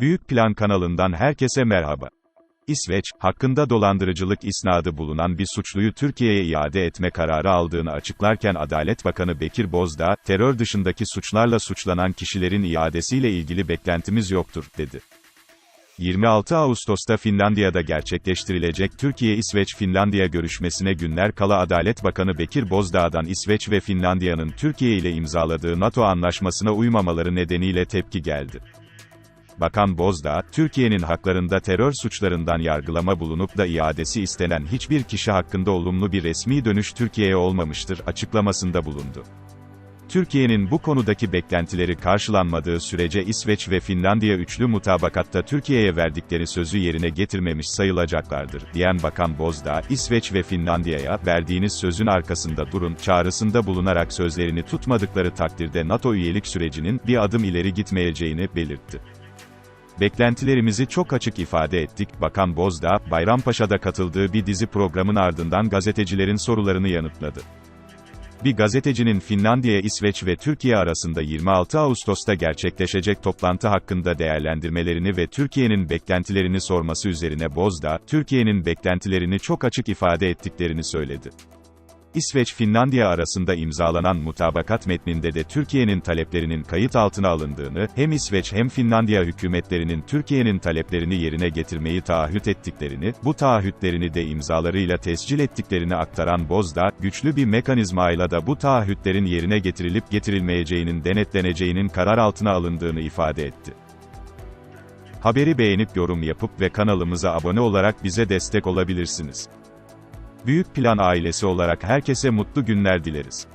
Büyük Plan kanalından herkese merhaba. İsveç, hakkında dolandırıcılık isnadı bulunan bir suçluyu Türkiye'ye iade etme kararı aldığını açıklarken Adalet Bakanı Bekir Bozdağ, terör dışındaki suçlarla suçlanan kişilerin iadesiyle ilgili beklentimiz yoktur, dedi. 26 Ağustos'ta Finlandiya'da gerçekleştirilecek Türkiye-İsveç-Finlandiya görüşmesine günler kala Adalet Bakanı Bekir Bozdağ'dan İsveç ve Finlandiya'nın Türkiye ile imzaladığı NATO anlaşmasına uymamaları nedeniyle tepki geldi. Bakan Bozdağ, Türkiye'nin haklarında terör suçlarından yargılama bulunup da iadesi istenen hiçbir kişi hakkında olumlu bir resmi dönüş Türkiye'ye olmamıştır açıklamasında bulundu. Türkiye'nin bu konudaki beklentileri karşılanmadığı sürece İsveç ve Finlandiya üçlü mutabakatta Türkiye'ye verdikleri sözü yerine getirmemiş sayılacaklardır, diyen Bakan Bozdağ, İsveç ve Finlandiya'ya, verdiğiniz sözün arkasında durun, çağrısında bulunarak sözlerini tutmadıkları takdirde NATO üyelik sürecinin, bir adım ileri gitmeyeceğini, belirtti. Beklentilerimizi çok açık ifade ettik, Bakan Bozdağ, Bayrampaşa'da katıldığı bir dizi programın ardından gazetecilerin sorularını yanıtladı. Bir gazetecinin Finlandiya, İsveç ve Türkiye arasında 26 Ağustos'ta gerçekleşecek toplantı hakkında değerlendirmelerini ve Türkiye'nin beklentilerini sorması üzerine Bozdağ, Türkiye'nin beklentilerini çok açık ifade ettiklerini söyledi. İsveç-Finlandiya arasında imzalanan mutabakat metninde de Türkiye'nin taleplerinin kayıt altına alındığını, hem İsveç hem Finlandiya hükümetlerinin Türkiye'nin taleplerini yerine getirmeyi taahhüt ettiklerini, bu taahhütlerini de imzalarıyla tescil ettiklerini aktaran Bozdağ, güçlü bir mekanizmayla da bu taahhütlerin yerine getirilip getirilmeyeceğinin denetleneceğinin karar altına alındığını ifade etti. Haberi beğenip yorum yapıp ve kanalımıza abone olarak bize destek olabilirsiniz. Büyük Plan ailesi olarak herkese mutlu günler dileriz.